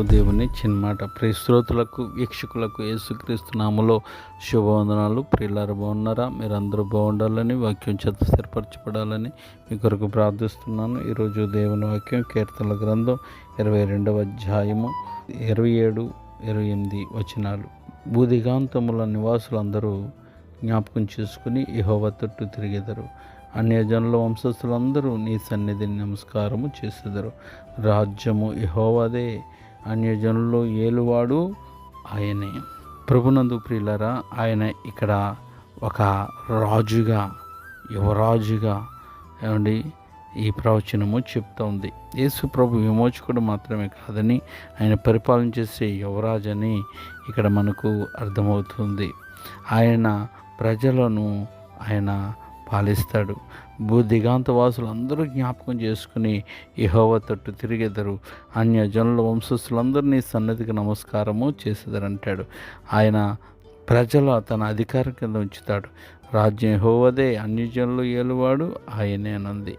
దేవుని చిన్నమాట ప్రియ శ్రోతులకు వీక్షకులకు యేసుక్రీస్తు నామలో శుభవందనాలు. ప్రియులారు బాగున్నారా? మీరందరూ బాగుండాలని వాక్యం చేత స్థిరపరచబడాలని మీ కొరకు ప్రార్థిస్తున్నాను. ఈరోజు దేవుని వాక్యం కీర్తనల గ్రంథం ఇరవై రెండవ అధ్యాయము ఇరవై ఏడు ఇరవై ఎనిమిది వచనాలు. భూదిగాంతముల నివాసులందరూ జ్ఞాపకం చేసుకుని ఇహోవ తట్టు తిరిగెదరు. అన్యజనుల వంశస్థులందరూ నీ సన్నిధిని నమస్కారము చేసేదారు. రాజ్యము యహోవదే. అన్యజనుల్లో ఏలువాడు ఆయనే. ప్రభునందు ప్రియులరా ఆయన ఇక్కడ ఒక రాజుగా యువరాజుగా ఏమండి ఈ ప్రవచనము చెప్తోంది యేసు ప్రభు విమోచకుడు మాత్రమే కాదని ఆయన పరిపాలన చేసే యువరాజని ఇక్కడ మనకు అర్థమవుతుంది. ఆయన ప్రజలను ఆయన పాలిస్తాడు. భూ దిగాంత వాసులు అందరూ జ్ఞాపకం చేసుకుని యహోవ తట్టు తిరిగెదరు. అన్య జనుల వంశస్థులందరినీ సన్నతికి నమస్కారము చేసేదరంటాడు. ఆయన ప్రజలు తన అధికారం కింద ఉంచుతాడు. రాజ్యం హోవదే అన్యజనులు ఏలువాడు ఆయనే అనుంది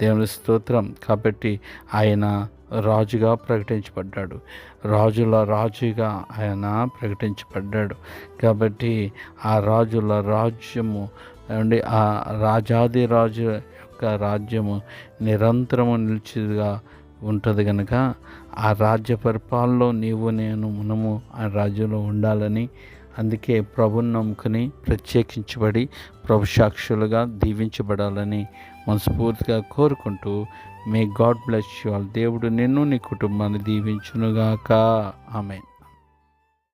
దేవుని స్తోత్రం. కాబట్టి ఆయన రాజుగా ప్రకటించబడ్డాడు. రాజుల రాజుగా ఆయన ప్రకటించబడ్డాడు. కాబట్టి ఆ రాజుల రాజ్యము అండి ఆ రాజాది రాజు యొక్క రాజ్యము నిరంతరము నిలిచిగా ఉంటుంది కనుక ఆ రాజ్య పరిపాలనలో నీవు నేను మనము ఆ రాజ్యంలో ఉండాలని అందుకే ప్రభుని నమ్ముకుని ప్రత్యేకించబడి ప్రభు సాక్షులుగా దీవించబడాలని మనస్ఫూర్తిగా కోరుకుంటూ may God bless you all. దేవుడు నిన్ను నీ కుటుంబాన్ని దీవించునుగాక. ఆమె